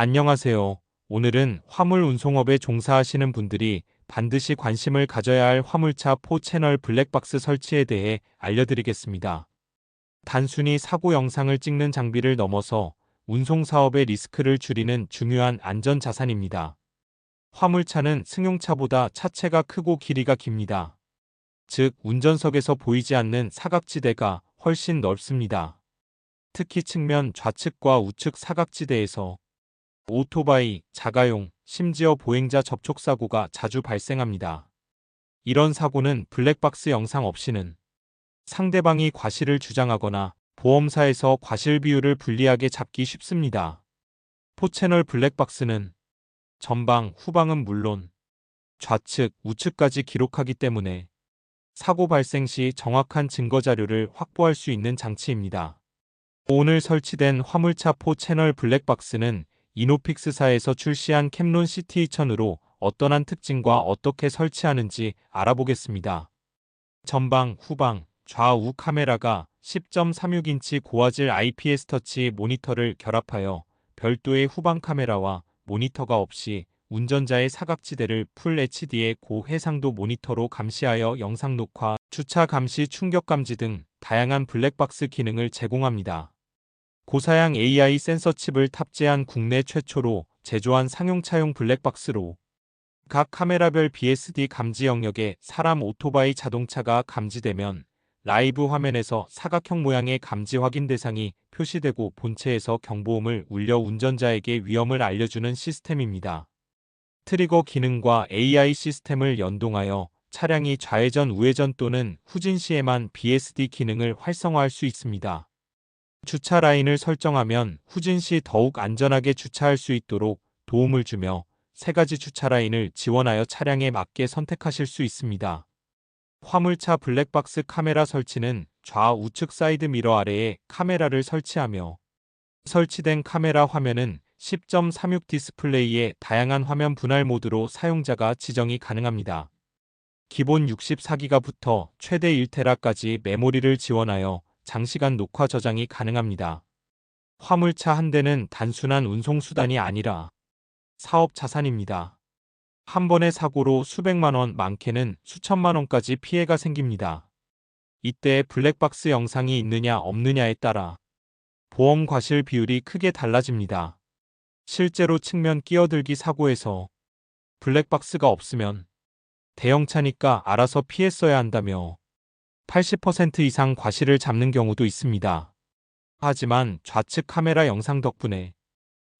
안녕하세요. 오늘은 화물 운송업에 종사하시는 분들이 반드시 관심을 가져야 할 화물차 4 채널 블랙박스 설치에 대해 알려드리겠습니다. 단순히 사고 영상을 찍는 장비를 넘어서 운송 사업의 리스크를 줄이는 중요한 안전 자산입니다. 화물차는 승용차보다 차체가 크고 길이가 깁니다. 즉, 운전석에서 보이지 않는 사각지대가 훨씬 넓습니다. 특히 측면 좌측과 우측 사각지대에서 오토바이, 자가용, 심지어 보행자 접촉 사고가 자주 발생합니다. 이런 사고는 블랙박스 영상 없이는 상대방이 과실을 주장하거나 보험사에서 과실 비율을 불리하게 잡기 쉽습니다. 포채널 블랙박스는 전방, 후방은 물론 좌측, 우측까지 기록하기 때문에 사고 발생 시 정확한 증거 자료를 확보할 수 있는 장치입니다. 오늘 설치된 화물차 4 채널 블랙박스는 이노픽스사에서 출시한 캠론 CT2000으로 어떠한 특징과 어떻게 설치하는지 알아보겠습니다. 전방, 후방, 좌우 카메라가 10.36인치 고화질 IPS 터치 모니터를 결합하여 별도의 후방 카메라와 모니터가 없이 운전자의 사각지대를 풀 HD의 고해상도 모니터로 감시하여 영상 녹화, 주차 감시 충격 감지 등 다양한 블랙박스 기능을 제공합니다. 고사양 AI 센서 칩을 탑재한 국내 최초로 제조한 상용차용 블랙박스로 각 카메라별 BSD 감지 영역에 사람 오토바이 자동차가 감지되면 라이브 화면에서 사각형 모양의 감지 확인 대상이 표시되고 본체에서 경보음을 울려 운전자에게 위험을 알려주는 시스템입니다. 트리거 기능과 AI 시스템을 연동하여 차량이 좌회전 우회전 또는 후진 시에만 BSD 기능을 활성화할 수 있습니다. 주차 라인을 설정하면 후진 시 더욱 안전하게 주차할 수 있도록 도움을 주며 세 가지 주차 라인을 지원하여 차량에 맞게 선택하실 수 있습니다. 화물차 블랙박스 카메라 설치는 좌우측 사이드 미러 아래에 카메라를 설치하며 설치된 카메라 화면은 10.36 디스플레이의 다양한 화면 분할 모드로 사용자가 지정이 가능합니다. 기본 64기가부터 최대 1테라까지 메모리를 지원하여 장시간 녹화 저장이 가능합니다. 화물차 한 대는 단순한 운송수단이 아니라 사업 자산입니다. 한 번의 사고로 수백만 원, 많게는 수천만 원까지 피해가 생깁니다. 이때 블랙박스 영상이 있느냐 없느냐에 따라 보험 과실 비율이 크게 달라집니다. 실제로 측면 끼어들기 사고에서 블랙박스가 없으면 대형차니까 알아서 피했어야 한다며 80% 이상 과실을 잡는 경우도 있습니다. 하지만 좌측 카메라 영상 덕분에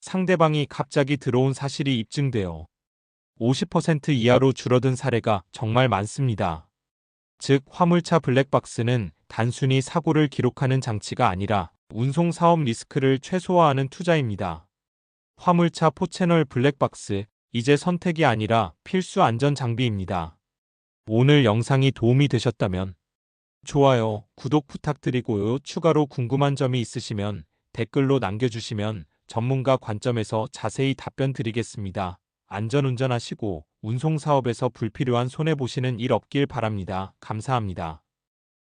상대방이 갑자기 들어온 사실이 입증되어 50% 이하로 줄어든 사례가 정말 많습니다. 즉, 화물차 블랙박스는 단순히 사고를 기록하는 장치가 아니라 운송 사업 리스크를 최소화하는 투자입니다. 화물차 4채널 블랙박스, 이제 선택이 아니라 필수 안전 장비입니다. 오늘 영상이 도움이 되셨다면 좋아요, 구독 부탁드리고요. 추가로 궁금한 점이 있으시면 댓글로 남겨주시면 전문가 관점에서 자세히 답변 드리겠습니다. 안전운전하시고 운송사업에서 불필요한 손해보시는 일 없길 바랍니다. 감사합니다.